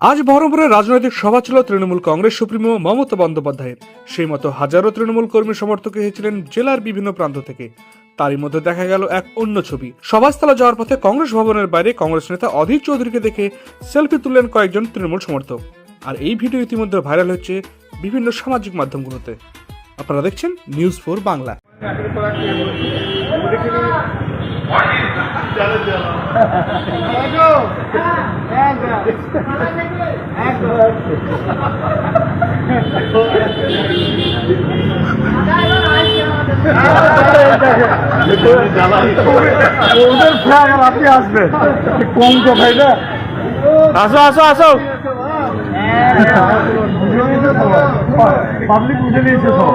আজ বহরমপুরের রাজনৈতিক সভা ছিল তৃণমূল কংগ্রেস সুপ্রিমো মমতা বন্দ্যোপাধ্যায়ের। সেই মতো হাজারো তৃণমূল কর্মী সমর্থক এসেছিলেন জেলার বিভিন্ন প্রান্ত থেকে। তারই মধ্যে দেখা গেল এক অন্য ছবি। সভাস্থলে যাওয়ার পথে কংগ্রেস ভবনের বাইরে কংগ্রেস নেতা অধীর চৌধুরীকে দেখে সেলফি তুললেন কয়েকজন তৃণমূল সমর্থক। আর এই ভিডিও ইতিমধ্যে ভাইরাল হচ্ছে বিভিন্ন সামাজিক মাধ্যমগুলোতে। আপনারা দেখছেন নিউজ ফোর বাংলা। ওদের ফ্ল্যাগ আর আপনি আসবেন কম তো ভাই না আসো আসো আসো। পাবলিক বুঝে নিয়েছে সব।